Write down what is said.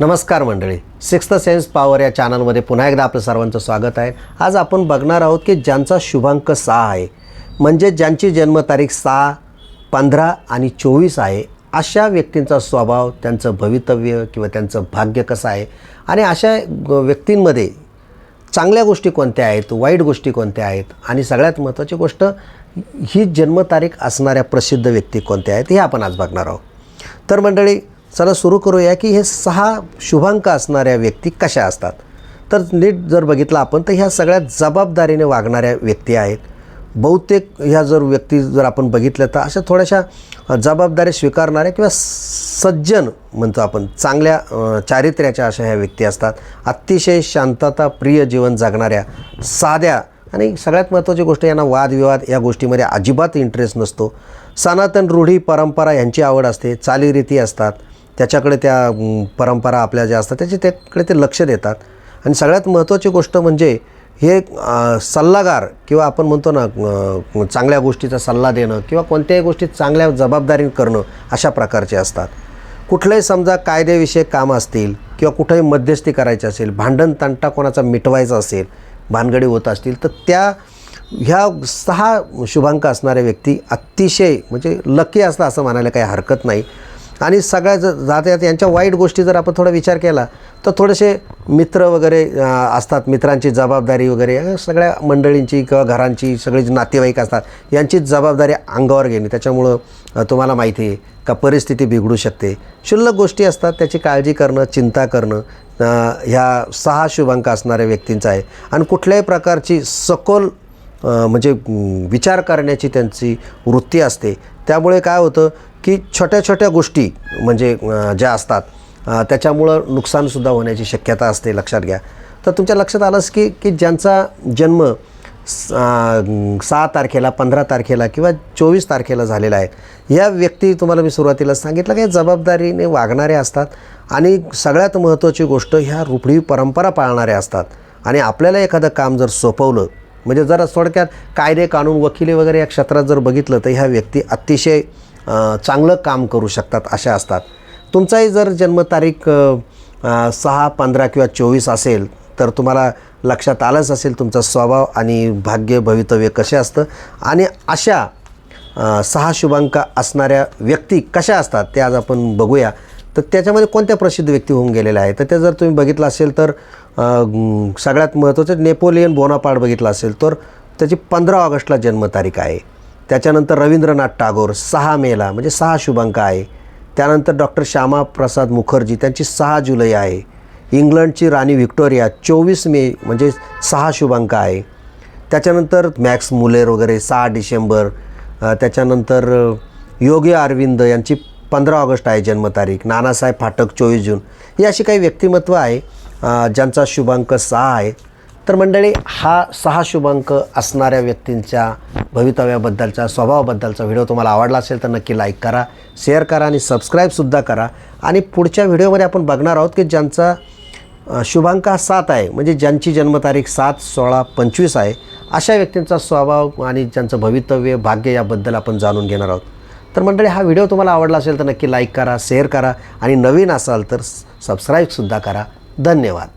नमस्कार मंडळी. Sixth sense power या चॅनलमध्ये पुन्हा एकदा आपलं सर्वांचं स्वागत आहे. आज आपण बघणार आहोत की ज्यांचा शुभांक सहा आहे म्हणजे ज्यांची जन्मतारीख सहा पंधरा आणि चोवीस आहे अशा व्यक्तींचा स्वभाव त्यांचं भवितव्य किंवा त्यांचं भाग्य कसं आहे? आणि अशा व्यक्तींमध्ये चांगल्या गोष्टी कोणत्या आहेत वाईट गोष्टी कोणत्या आहेत? आणि सगळ्यात महत्त्वाची गोष्ट ही जन्मतारीख असणाऱ्या प्रसिद्ध व्यक्ती कोणत्या आहेत हे आपण आज बघणार आहोत. तर मंडळी चला सुरू करूया की हे सहा शुभांक असणाऱ्या व्यक्ती कशा असतात? तर नीट जर बघितलं आपण तर ह्या सगळ्या जबाबदारीने वागणाऱ्या व्यक्ती आहेत. बहुतेक ह्या जर व्यक्ती जर आपण बघितल्या तर अशा थोड्याशा जबाबदाऱ्या जबाबदारी स्वीकारणाऱ्या किंवा सज्जन म्हणतो आपण चांगल्या चारित्र्याच्या अशा ह्या व्यक्ती असतात. अतिशय शांतता प्रिय जीवन जगणाऱ्या साध्या आणि सगळ्यात महत्त्वाची गोष्ट यांना वादविवाद या गोष्टीमध्ये अजिबात इंटरेस्ट नसतो. सनातन रूढी परंपरा यांची आवड असते चालीरीती असतात. त्याच्याकडे त्या परंपरा आपल्या ज्या असतात त्याचे त्याकडे ते लक्ष देतात. आणि सगळ्यात महत्त्वाची गोष्ट म्हणजे हे सल्लागार किंवा आपण म्हणतो ना चांगल्या गोष्टीचा सल्ला देणं किंवा कोणत्याही गोष्टीत चांगल्या जबाबदारी करणं अशा प्रकारचे असतात. कुठलंही समजा कायदेविषयक काम असतील किंवा कुठंही मध्यस्थी करायची असेल भांडण तंटा कोणाचा मिटवायचा असेल भानगडी होत असतील तर त्या ह्या सहा शुभांक असणाऱ्या व्यक्ती अतिशय म्हणजे लकी असतं असं म्हणायला काही हरकत नाही. आणि सगळ्या ज जात्यात यांच्या वाईट गोष्टी जर आपण थोडा विचार केला तर थोडेसे मित्र वगैरे असतात मित्रांची जबाबदारी वगैरे सगळ्या मंडळींची किंवा घरांची सगळी जी नातेवाईक असतात यांची जबाबदारी अंगावर घेणे. त्याच्यामुळं तुम्हाला माहिती आहे का परिस्थिती बिघडू शकते. क्षुल्लक गोष्टी असतात त्याची काळजी करणं चिंता करणं ह्या सहा शुभांक असणाऱ्या व्यक्तींचा आहे. आणि कुठल्याही प्रकारची सखोल म्हणजे विचार करण्याची त्यांची वृत्ती असते. त्यामुळे काय होतं की छोट्या छोट्या गोष्टी म्हणजे ज्या असतात त्याच्यामुळं नुकसानसुद्धा होण्याची शक्यता असते लक्षात घ्या. तर तुमच्या लक्षात आलंच की की ज्यांचा जन्म स- सहा तारखेला पंधरा तारखेला किंवा चोवीस तारखेला झालेला आहे या व्यक्ती तुम्हाला मी सुरुवातीला सांगितलं की जबाबदारीने वागणारे असतात आणि सगळ्यात महत्त्वाची गोष्ट ह्या रुपडी परंपरा पाळणाऱ्या असतात. आणि आपल्याला एखादं काम जर सोपवलं म्हणजे जरा थोडक्यात कायदे कानून वकिली वगैरे या क्षेत्रात जर बघितलं तर ह्या व्यक्ती अतिशय चांगलं काम करू शकतात अशा असतात. तुमचाही जर जन्मतारीख सहा पंधरा किंवा चोवीस असेल तर तुम्हाला लक्षात आलंच असेल तुमचा स्वभाव आणि भाग्य भवितव्य कसे असतं. आणि अशा सहा शुभांक असणाऱ्या व्यक्ती कशा असतात ते आज आपण बघूया. तर त्याच्यामध्ये कोणत्या प्रसिद्ध व्यक्ती होऊन गेलेल्या आहेत तर ते जर तुम्ही बघितलं असेल तर सगळ्यात महत्त्वाचं नेपोलियन बोनापाड बघितलं असेल तर त्याची पंधरा ऑगस्टला जन्मतारीख आहे. त्याच्यानंतर रवींद्रनाथ टागोर सहा मेला म्हणजे सहा शुभांक आहे. त्यानंतर डॉक्टर श्यामाप्रसाद मुखर्जी त्यांची सहा जुलै आहे. इंग्लंडची राणी व्हिक्टोरिया चोवीस मे म्हणजे सहा शुभांक आहे. त्याच्यानंतर मॅक्स मुलेर वगैरे सहा डिसेंबर त्याच्यानंतर योगी अरविंद यांची पंधरा ऑगस्ट आहे जन्मतारीख. नानासाहेब फाटक चोवीस जून. ही अशी काही व्यक्तिमत्व आहे ज्यांचा शुभांक सहा आहे. तर मंडळी हा सहा शुभांक असणाऱ्या व्यक्तींच्या भवितव्याबद्दलच्या स्वभावाबद्दलचा व्हिडिओ तुम्हाला आवडला असेल तर नक्की लाईक करा शेअर करा आणि सबस्क्राईबसुद्धा करा. आणि पुढच्या व्हिडिओमध्ये आपण बघणार आहोत की ज्यांचा शुभांक हा सात आहे म्हणजे ज्यांची जन्मतारीख सात सोळा पंचवीस आहे अशा व्यक्तींचा स्वभाव आणि ज्यांचं भवितव्य भाग्य याबद्दल आपण जाणून घेणार आहोत. तर मंडळी हा व्हिडिओ तुम्हाला आवडला असेल तर नक्की लाईक करा शेअर करा आणि नवीन असाल तर सबस्क्राईबसुद्धा करा. धन्यवाद.